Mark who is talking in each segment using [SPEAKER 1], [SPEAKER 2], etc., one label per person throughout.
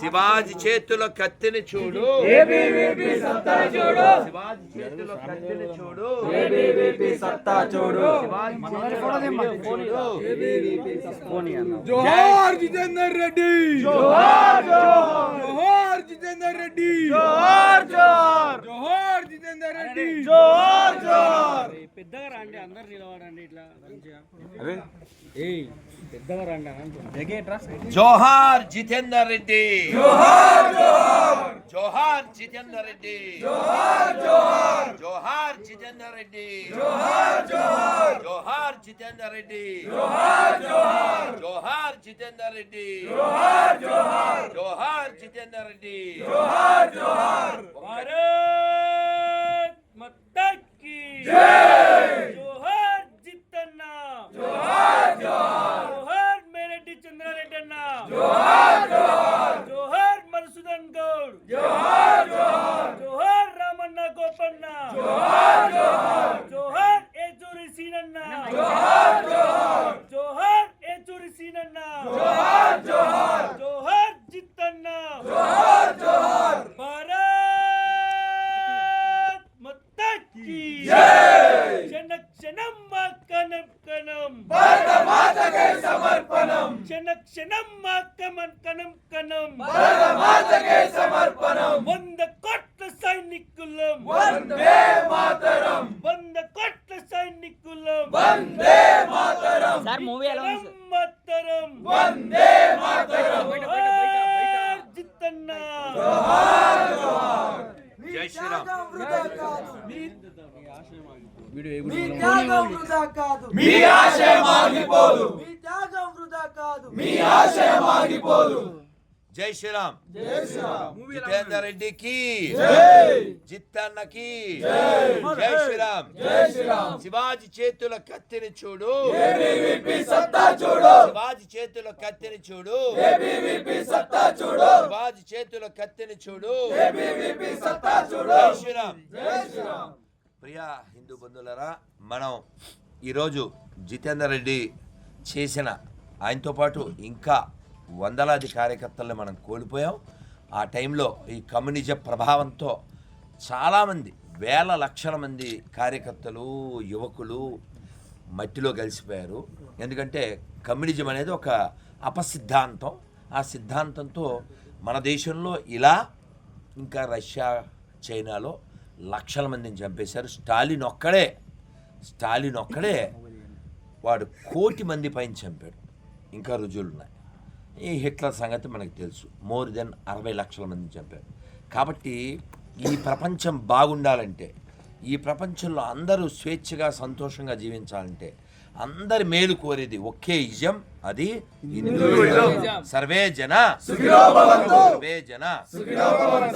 [SPEAKER 1] శివాజీ చేతిలో కత్తిని చూడు.
[SPEAKER 2] ఏబీవీపీ సత్తా చూడు.
[SPEAKER 1] శివాజీ చేతిలో కత్తిని చూడు.
[SPEAKER 2] ఏబీవీపీ సత్తా చూడు.
[SPEAKER 1] శివాజీ చేతిలో కత్తిని చూడు.
[SPEAKER 2] జోహార్ జితేందర్ రెడ్డి. జోహార్ జితేందర్ రెడ్డి. జోహార్ జోహార్. జోహార్ జితేందర్ రెడ్డి. జోహార్ జోహార్.
[SPEAKER 3] పెద్దగా రండి అందరు నిలబడండి ఇట్లా. మంచిగా ఏయ్ పెద్దగా రండి అని అంటున్నా.
[SPEAKER 1] జోహార్ జితేందర్ రెడ్డి జోహార్ జోహార్ జోహార్ జితేందర్ రెడ్డి జోహార్ జోహార్ జోహార్ జితేందర్ రెడ్డి జోహార్ జోహార్ జోహార్ జితేందర్ రెడ్డి జోహార్ జోహార్ జోహార్ జితేందర్ రెడ్డి జోహార్ జోహార్ జోహార్ జితేందర్ రెడ్డి జోహార్ జోహార్
[SPEAKER 3] భారత్ మాతా కీ జోహార్ జిత్తన్న జోహార్ జోహార్ జోహార్ మేరెడ్డి చంద్రారెడ్డి అన్న జోహార్ జోహార్ జోహార్ మధుసూదన్ గౌడ్ జోహార్ జోహార్ జోహార్ రామన్న గోపన్న జోహార్ జోహార్ జోహార్ ఏచూరి సీనన్న జోహార్ జోహార్ జోహార్ ఏచూరి సీనన్న జోహార్ జోహార్ జోహార్ జిత్తన్న జోహార్ జోహార్ భారత్ మాతా కీ క్షణ క్షణం మా కనం కనం భారత మాతకే సమర్పణం క్షణ క్షణం మా కమన్ కనం కనం భారత మాతకే సమర్పణం. వంద కోట్ల సైనికులం. వందే మాతరం. వంద కోట్ల సైనికులం. వందే మాతరం. సార్ మూవీ ఎలా ఉంది మాతరం వందే మాతరం. జిత్తన్న
[SPEAKER 1] జై శ్రీరామ్.
[SPEAKER 4] మీ త్యాగం వృధా కాదు.
[SPEAKER 2] మీ ఆశయం ఆగిపోదు.
[SPEAKER 4] మీ త్యాగం వృధా కాదు.
[SPEAKER 2] మీ ఆశయం ఆగిపోదు.
[SPEAKER 1] జై శ్రీరామ్. జితేందర్ రెడ్డికి జిత్తన్నకి జై. శ్రీరామ్. శివాజీ చేతుల కత్తిని చూడు.
[SPEAKER 2] ఏబీవీపీ సత్తా చూడు.
[SPEAKER 1] శివాజీ చేతుల కత్తిని చూడు.
[SPEAKER 2] ఏబీవీపీ సత్తా చూడు.
[SPEAKER 1] శివాజీ చేతుల కత్తిని చూడు. జై శ్రీరామ్. ప్రియా హిందూ బంధువులరా మనం ఈరోజు జితేందర్ రెడ్డి చేసిన ఆయనతో పాటు ఇంకా వందలాది కార్యకర్తల్ని మనం కోల్పోయాం. ఆ టైంలో ఈ కమ్యూనిజం ప్రభావంతో చాలామంది వేల లక్షల మంది కార్యకర్తలు యువకులు మట్టిలో కలిసిపోయారు. ఎందుకంటే కమ్యూనిజం అనేది ఒక అపసిద్ధాంతం. ఆ సిద్ధాంతంతో మన దేశంలో ఇలా ఇంకా రష్యా చైనాలో లక్షల మందిని చంపేశారు. స్టాలిన్ ఒక్కడే స్టాలిన్ ఒక్కడే వాడు కోటి మంది పైన చంపాడు. ఇంకా రుజువులు ఉన్నాయి ఈ హిట్లర్ సంగతి మనకు తెలుసు. మోర్ దెన్ అరవై లక్షల మందిని చంపాడు కాబట్టి ఈ ప్రపంచం బాగుండాలంటే ఈ ప్రపంచంలో అందరూ స్వేచ్ఛగా సంతోషంగా జీవించాలంటే అందరి మేలు కోరేది ఒకే ఇజం. అది. సర్వే జన. సర్వే జన.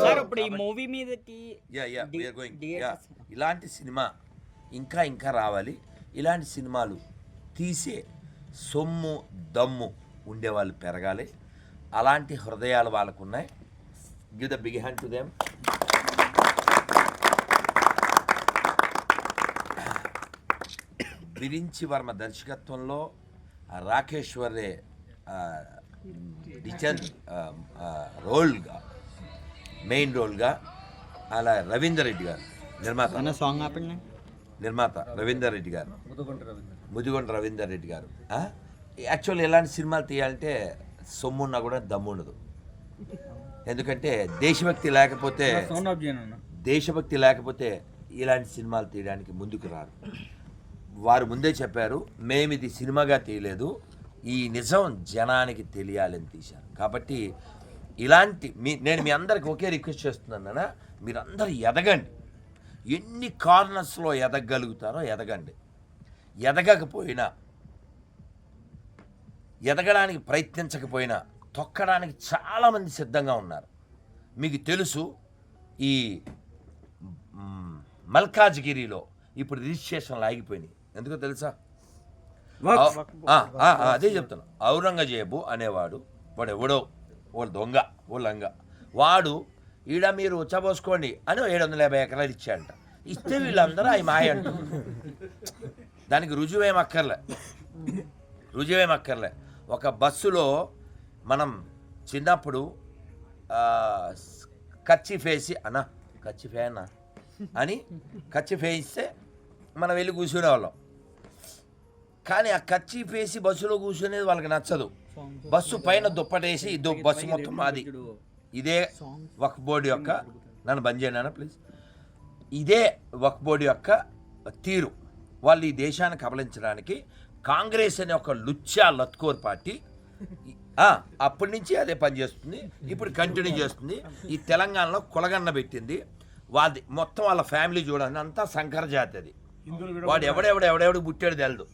[SPEAKER 3] సార్ ఇప్పుడు ఈ మూవీ మీదకి
[SPEAKER 1] ఇలాంటి సినిమా ఇంకా ఇంకా రావాలి. ఇలాంటి సినిమాలు తీసే సొమ్ము దమ్ము. ఉండేవాళ్ళు పెరగాలి. అలాంటి హృదయాలు వాళ్ళకు ఉన్నాయి give the big hand to them Virinchi Varma దర్శకత్వంలో ఆ రాకేశ్వరే ఆ, రోల్గా మెయిన్ రోల్గా అలా రవీందర్ రెడ్డి గారు నిర్మాత.
[SPEAKER 3] సాంగ్
[SPEAKER 1] నిర్మాత రవీందర్ రెడ్డి గారు. ముదిగొండ రవీందర్. రెడ్డి గారు. యాక్చువల్ ఎలాంటి సినిమాలు తీయాలంటే సొమ్మున్నా కూడా దమ్ము ఉండదు ఎందుకంటే దేశభక్తి లేకపోతే దేశభక్తి లేకపోతే ఇలాంటి సినిమాలు తీయడానికి ముందుకు రారు. వారు ముందే చెప్పారు మేము ఇది సినిమాగా తీయలేదు. ఈ నిజం జనానికి తెలియాలని తీశారు. కాబట్టి ఇలాంటి మీ నేను మీ అందరికి ఒకే రిక్వెస్ట్ చేస్తున్నాను నాన్న మీరందరూ ఎదగండి. ఎన్ని కార్నర్స్లో ఎదగలుగుతారో ఎదగండి. ఎదగకపోయినా ఎదగడానికి ప్రయత్నించకపోయినా తొక్కడానికి చాలామంది సిద్ధంగా ఉన్నారు. మీకు తెలుసు ఈ మల్కాజ్గిరిలో ఇప్పుడు రిజిస్ట్రేషన్లు ఆగిపోయినాయి. ఎందుకో తెలుసా? అదే చెప్తున్నా. ఔరంగజేబు అనేవాడు వాడు ఎవడో? వాడు దొంగ ఓ లంగ. వాడు ఈడ మీరు ఉచ్చబోసుకోండి అని ఏడు వందల యాభై ఎకరాలు ఇచ్చాడంట. ఇస్తే వీళ్ళందరూ అవి మాయ అంటారు. దానికి రుజువేం అక్కర్లే. రుజువేం అక్కర్లే. ఒక బస్సులో మనం చిన్నప్పుడు ఆ, స్- కచ్చి అన్నా ఫేనా అని కచ్చి మనం వెళ్ళి కూర్చునేవాళ్ళం. కానీ ఆ కచ్చి వేసి బస్సులో కూర్చునేది వాళ్ళకి నచ్చదు. బస్సు పైన దుప్పటేసి ఇది బస్సు మొత్తం మాది. ఇదే వక్ బోర్డు యొక్క నన్ను బంద్ చేయండి ప్లీజ్. ఇదే వక్ బోర్డు యొక్క తీరు. వాళ్ళు ఈ దేశాన్ని కబలించడానికి కాంగ్రెస్ అనే ఒక లుచ్చా లత్కోర్ పార్టీ. అప్పటి నుంచి అదే పనిచేస్తుంది ఇప్పుడు కంటిన్యూ చేస్తుంది. ఈ తెలంగాణలో కులగన్న పెట్టింది. వాళ్ళది మొత్తం వాళ్ళ ఫ్యామిలీ చూడండి అంతా సంకర జాతి అది. వాడు ఎవడెవడ ఎవడెవడు పుట్టాడు తెలదు.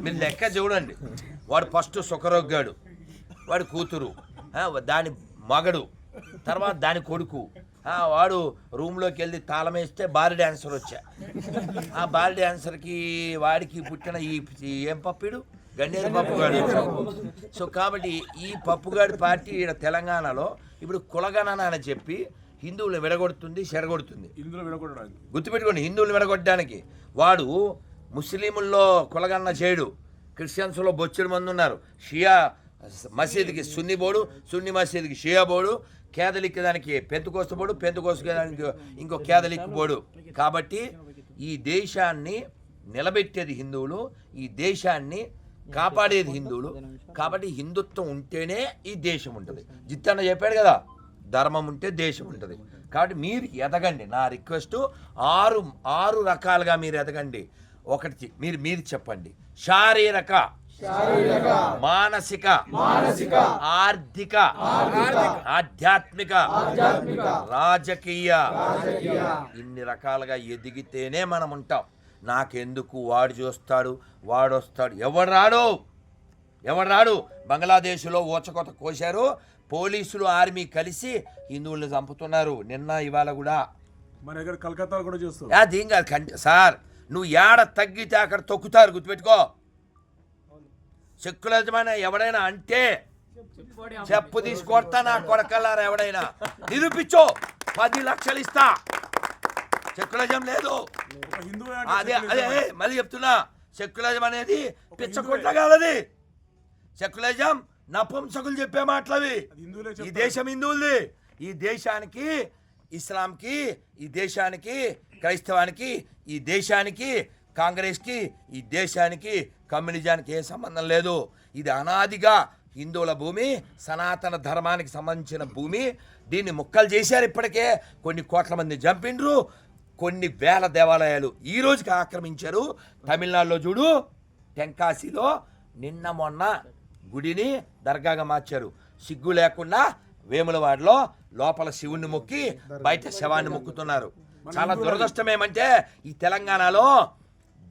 [SPEAKER 1] మీరు లెక్క చూడండి. వాడు ఫస్ట్ సుఖరొగ్గాడు. వాడి కూతురు. దాని మగడు. తర్వాత దాని కొడుకు. వాడు రూమ్లోకి వెళ్ళి తాళం వేస్తే బారి డాన్సర్ వచ్చా. ఆ బారి డాన్సర్కి వాడికి పుట్టిన ఈ ఏం పప్పిడు? గండేరు పప్పుగాడు సో కాబట్టి ఈ పప్పుగాడి పార్టీ ఈడ తెలంగాణలో ఇప్పుడు కులగణన అని చెప్పి హిందువులు విడగొడుతుంది చెరగొడుతుంది. గుర్తుపెట్టుకోండి హిందువులు విడగొట్టడానికి. వాడు ముస్లిముల్లో కులగన్న చేయడు. క్రిస్టియన్స్లో బొచ్చుడు మంది ఉన్నారు. షియా మసీదుకి సున్ని బోడు సున్ని మసీదుకి షియా బోడు కేదలిక్ దానికి పెంతుకోస్త బోడు పెంతుకోస్త దానికి ఇంకో కేదలిక్ బోడు. కాబట్టి ఈ దేశాన్ని నిలబెట్టేది హిందువులు ఈ దేశాన్ని కాపాడేది హిందువులు. కాబట్టి హిందుత్వం ఉంటేనే ఈ దేశం ఉంటుంది. జిత్తన్న చెప్పాడు కదా ధర్మం ఉంటే దేశం ఉంటుంది. కాబట్టి మీరు ఎదగండి. నా రిక్వెస్ట్ ఆరు ఆరు రకాలుగా మీరు ఎదగండి. ఒకటి మీరు మీరు చెప్పండి. శారీరక మానసిక మానసిక ఆర్థిక ఆధ్యాత్మిక రాజకీయ. ఇన్ని రకాలుగా ఎదిగితేనే మనం ఉంటాం. నాకెందుకు వాడు చూస్తాడు వాడు వస్తాడు ఎవడు రాడు? ఎవడు రాడు? బంగ్లాదేశ్లో ఊచకొత కోశారు పోలీసులు ఆర్మీ కలిసి హిందువుల్ని చంపుతున్నారు. నిన్న ఇవాళ కూడా.
[SPEAKER 2] మన దగ్గర కలకత్తాలో కూడా చూస్తాం
[SPEAKER 1] అది ఏం కాదు కంటి సార్ నువ్వు ఏడ తగ్గితే అక్కడ తొక్కుతారు గుర్తుపెట్టుకో. సెక్యులరిజమైన ఎవడైనా అంటే చెప్పు తీసుకొడతా నా కొడకల్లారా ఎవడైనా? నిరూపించో. పది లక్షలు ఇస్తా. సెక్యులరిజం లేదు. అదే అదే మళ్ళీ చెప్తున్నా. సెక్యులరిజం అనేది పిచ్చకొట్ల కాదది సెక్యులరిజం నపుంసకులు చెప్పే మాటలవి. ఈ. దేశం హిందువులది. ఈ దేశానికి ఇస్లాంకి ఈ దేశానికి క్రైస్తవానికి ఈ దేశానికి కాంగ్రెస్కి ఈ దేశానికి కమ్యూనిజానికి ఏ సంబంధం లేదు. ఇది అనాదిగా హిందువుల భూమి సనాతన ధర్మానికి సంబంధించిన భూమి. దీన్ని ముక్కలు చేశారు ఇప్పటికే. కొన్ని కోట్ల మంది చంపిండ్రు. కొన్ని వేల దేవాలయాలు ఈ రోజుకి ఆక్రమించారు. తమిళనాడులో చూడు టెంకాసిలో నిన్న మొన్న గుడిని దర్గాగా మార్చారు. సిగ్గు లేకుండా వేములవాడలో లోపల శివుణ్ణి మొక్కి బయట శవాన్ని మొక్కుతున్నారు. చాలా దురదృష్టం ఏమంటే ఈ తెలంగాణలో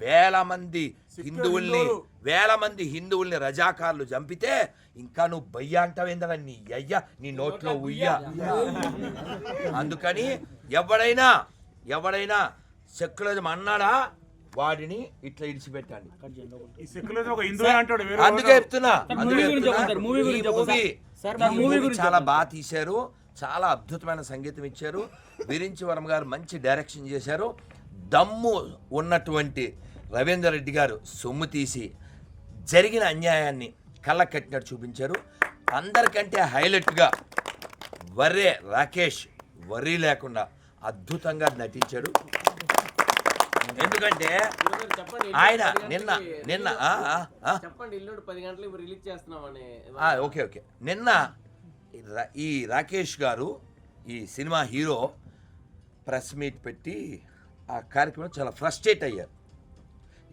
[SPEAKER 1] వేల మంది హిందువుల్ని వేల మంది హిందువుల్ని రజాకారులు చంపితే ఇంకా నువ్వు బయ్య అంటావేందా నీ అయ్య నీ నోట్లో ఉయ్య. అందుకని ఎవడైనా ఎవడైనా సెక్యులరిజం అన్నాడా వాడిని ఇట్లా ఇడిచిపెట్టండి. అందుకే చెప్తున్నా.
[SPEAKER 3] గురించి
[SPEAKER 1] చాలా బాగా తీశారు చాలా అద్భుతమైన సంగీతం ఇచ్చారు. విరించి వరం గారు మంచి డైరెక్షన్ చేశారు. దమ్ము ఉన్నటువంటి రవీందర్ రెడ్డి గారు సొమ్ము తీసి జరిగిన అన్యాయాన్ని కళ్ళ కట్టినట్టు చూపించారు. అందరికంటే హైలైట్గా వర్రే రాకేష్ వర్రీ లేకుండా అద్భుతంగా నటించాడు. ఎందుకంటే ఆయన నిన్న నిన్న ఓకే ఓకే. నిన్న ఈ రాకేష్ గారు ఈ సినిమా హీరో ప్రెస్ మీట్ పెట్టి ఆ కార్యక్రమం చాలా ఫ్రస్ట్రేట్ అయ్యారు.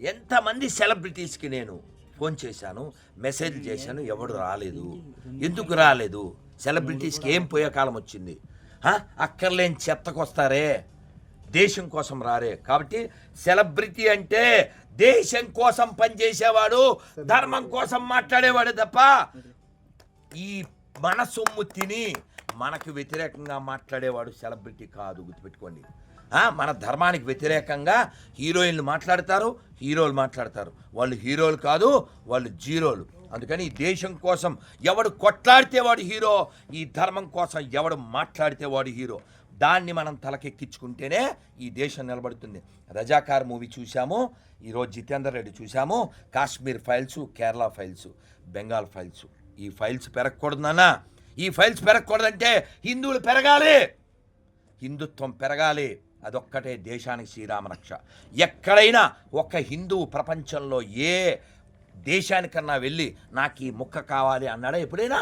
[SPEAKER 1] ఎంతమంది సెలబ్రిటీస్కి నేను ఫోన్ చేశాను మెసేజ్ చేశాను ఎవడు రాలేదు. ఎందుకు రాలేదు? సెలబ్రిటీస్కి ఏం పోయే కాలం వచ్చింది అక్కర్లేని చెత్తకొస్తారే. దేశం కోసం రారే. కాబట్టి సెలబ్రిటీ అంటే దేశం కోసం పనిచేసేవాడు ధర్మం కోసం మాట్లాడేవాడు తప్ప ఈ మన సొమ్ము తిని మనకు వ్యతిరేకంగా మాట్లాడేవాడు సెలబ్రిటీ కాదు. గుర్తుపెట్టుకోండి. మన ధర్మానికి వ్యతిరేకంగా హీరోయిన్లు మాట్లాడతారు హీరోలు మాట్లాడతారు. వాళ్ళు హీరోలు కాదు వాళ్ళు జీరోలు. అందుకని ఈ దేశం కోసం ఎవడు కొట్లాడితే వాడు హీరో ఈ ధర్మం కోసం ఎవడు మాట్లాడితే వాడు హీరో. దాన్ని మనం తలకెక్కించుకుంటేనే ఈ దేశం నిలబడుతుంది. రజాకార్ మూవీ చూసాము ఈరోజు జితేందర్ రెడ్డి చూసాము Kashmir files Kerala files Bengal files. ఈ ఫైల్స్ పెరగకూడదు నాన్న. ఈ ఫైల్స్ పెరగకూడదంటే హిందువులు పెరగాలి. హిందుత్వం పెరగాలి. అదొక్కటే దేశానికి శ్రీరామరక్ష ఎక్కడైనా ఒక హిందువు ప్రపంచంలో ఏ దేశానికన్నా వెళ్ళి నాకు ఈ ముక్క కావాలి అన్నాడా ఎప్పుడైనా?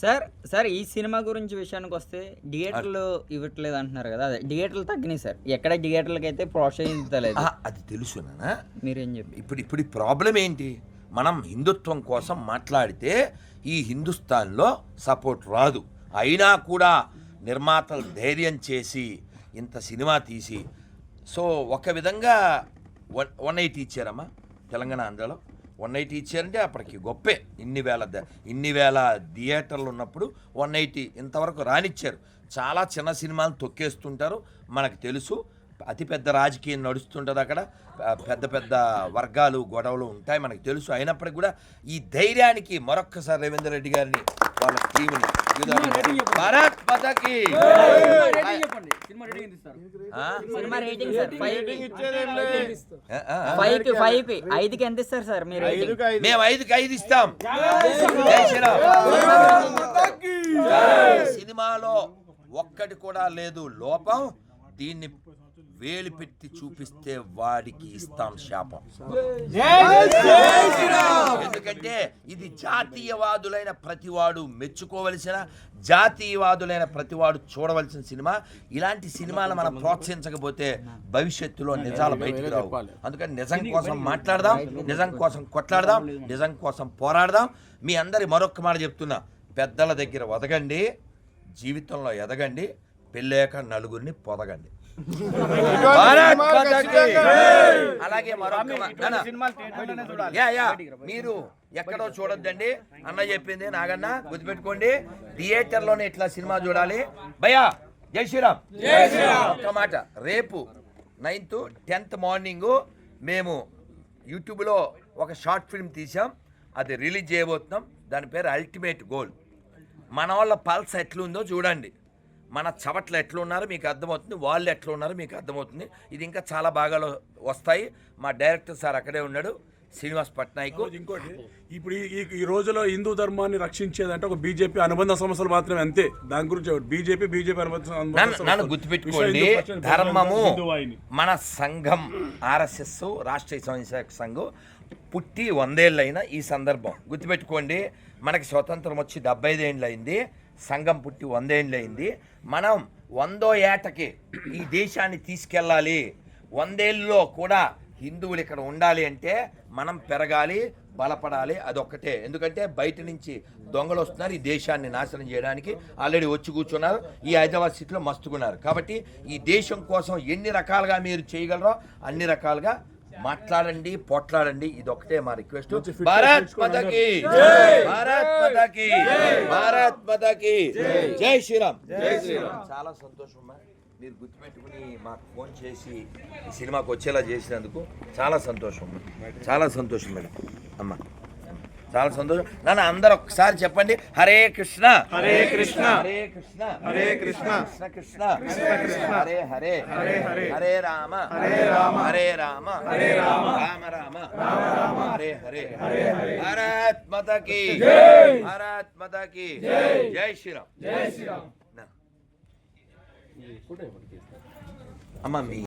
[SPEAKER 5] సార్ సార్ ఈ సినిమా గురించి విషయానికి వస్తే థియేటర్లు ఇవ్వట్లేదు అంటున్నారు కదా అదే థియేటర్లు తగ్గినాయి సార్. ఎక్కడ థియేటర్లకి అయితే ప్రోత్సహించలేదు
[SPEAKER 1] అది తెలుసు
[SPEAKER 5] మీరేం చెప్పి
[SPEAKER 1] ఇప్పుడు ఇప్పుడు ప్రాబ్లం ఏంటి? మనం హిందుత్వం కోసం మాట్లాడితే ఈ హిందుస్థాన్లో సపోర్ట్ రాదు. అయినా కూడా నిర్మాతలు ధైర్యం చేసి ఇంత సినిమా తీసి. సో ఒక విధంగా వన్ వన్ ఎయిటీ ఇచ్చారమ్మా తెలంగాణ ఆంధ్రలో. వన్ ఎయిటీ ఇచ్చారంటే అప్పటికి గొప్పే. ఇన్ని వేల ఇన్ని వేల థియేటర్లు ఉన్నప్పుడు వన్ ఎయిటీ ఇంతవరకు రానిచ్చారు. చాలా చిన్న సినిమాలు తొక్కేస్తుంటారు. మనకు తెలుసు. అతిపెద్ద రాజకీయం నడుస్తుంటుంది అక్కడ. పెద్ద పెద్ద వర్గాలు గొడవలు ఉంటాయి మనకు తెలుసు. అయినప్పటికీ కూడా ఈ ధైర్యానికి మరొక్కసారి రవీంద్ర రెడ్డి గారిని వాళ్ళ టీంని భారత్
[SPEAKER 5] ఐదుకి ఎంత ఇస్తారు సార్ మీరు రేటింగ్
[SPEAKER 1] మేము ఐదుకి ఐదు ఇస్తాం. సినిమాలో ఒక్కటి కూడా లేదు లోపం. దీన్ని వేలు పెట్టి చూపిస్తే వాడికి ఇస్తాం శాపం. ఎందుకంటే ఇది జాతీయవాదులైన ప్రతివాడు మెచ్చుకోవలసిన జాతీయవాదులైన ప్రతివాడు చూడవలసిన సినిమా. ఇలాంటి సినిమాలు మనం ప్రోత్సహించకపోతే భవిష్యత్తులో నిజాలు బయటకు రావు. అందుకని నిజం కోసం మాట్లాడదాం నిజం కోసం కొట్లాడదాం నిజం కోసం పోరాడదాం. మీ అందరి మరొక మాట చెప్తున్నా. పెద్దల దగ్గర వదగండి జీవితంలో ఎదగండి పెళ్ళాక నలుగురిని పొదగండి. అలాగే మీరు ఎక్కడో చూడొద్దండి. అన్న చెప్పింది నాగన్న గుర్తుపెట్టుకోండి. థియేటర్లోనే ఇట్లా సినిమా చూడాలి. భయ్యా జై శ్రీరామ్. ఒక్క మాట. రేపు నైన్త్ టెన్త్ మార్నింగ్ మేము యూట్యూబ్లో ఒక షార్ట్ ఫిల్మ్ తీసాం అది రిలీజ్ చేయబోతున్నాం. దాని పేరు అల్టిమేట్ గోల్ మన వాళ్ళ పల్స్ ఎట్లుందో చూడండి. మన చవట్లు ఎట్లున్నారో మీకు అర్థమవుతుంది వాళ్ళు ఎట్లా ఉన్నారో మీకు అర్థమవుతుంది. ఇది ఇంకా చాలా బాగా వస్తాయి. మా డైరెక్టర్ సార్ అక్కడే ఉన్నాడు శ్రీనివాస్ పట్నాయక్.
[SPEAKER 6] ఇంకోటి ఇప్పుడు ఈ- ఈ రోజులో హిందూ ధర్మాన్ని రక్షించేదంటే ఒక బీజేపీ అనుబంధ సమస్యలు మాత్రమే అంతే. దాని గురించి బీజేపీ బీజేపీ అనుబంధ
[SPEAKER 1] నన్ను. గుర్తుపెట్టుకోండి ధర్మము. మన సంఘం ఆర్ఎస్ఎస్ రాష్ట్రీయ స్వయంసేవక సంఘం పుట్టి వందేళ్ళైన ఈ సందర్భం. గుర్తుపెట్టుకోండి మనకి స్వతంత్రం వచ్చి డెబ్బై ఐదేళ్ళు అయింది సంఘం పుట్టి వందేళ్ళు అయింది మనం వందో ఏటకి ఈ దేశాన్ని తీసుకెళ్ళాలి. వందేళ్ళలో కూడా హిందువులు ఇక్కడ ఉండాలి అంటే మనం పెరగాలి బలపడాలి అదొక్కటే. ఎందుకంటే బయట నుంచి దొంగలు వస్తున్నారు ఈ దేశాన్ని నాశనం చేయడానికి. ఆల్రెడీ వచ్చి కూర్చున్నారు. ఈ హైదరాబాద్ సిటీలో మస్తుకున్నారు కాబట్టి ఈ దేశం కోసం ఎన్ని రకాలుగా మీరు చేయగలరో అన్ని రకాలుగా మాట్లాడండి పోట్లాడండి ఇది ఒకటే మా రిక్వెస్ట్. భారత్ మాతాకి. భారత్ మాతాకి. భారత్ మాతాకి. జై శ్రీరామ్. జై శ్రీరామ్. చాలా సంతోషం అమ్మా. మీరు గుర్తుపెట్టుకుని మాకు ఫోన్ చేసి ఈ సినిమాకి వచ్చేలా చేసినందుకు చాలా సంతోషం అమ్మా. చాలా సంతోషం మేడం. అమ్మా. చాలా సంతోషం. నాన్న అందరు ఒక్కసారి చెప్పండి. హరే కృష్ణ. హరే కృష్ణ. హరే కృష్ణ. హరే కృష్ణ. కృష్ణ కృష్ణ. కృష్ణ హరే హరే. హరే హరే. హరే రామ. హరే రామ. హరే రామ. హరే రామ. రామ రామ. రామ రామ. హరే హరే. హరే హరే. భారత్ మాతా की భారత్ మాతా की జై. శ్రీరామ్. జై శ్రీరామ్. అమ్మ మీ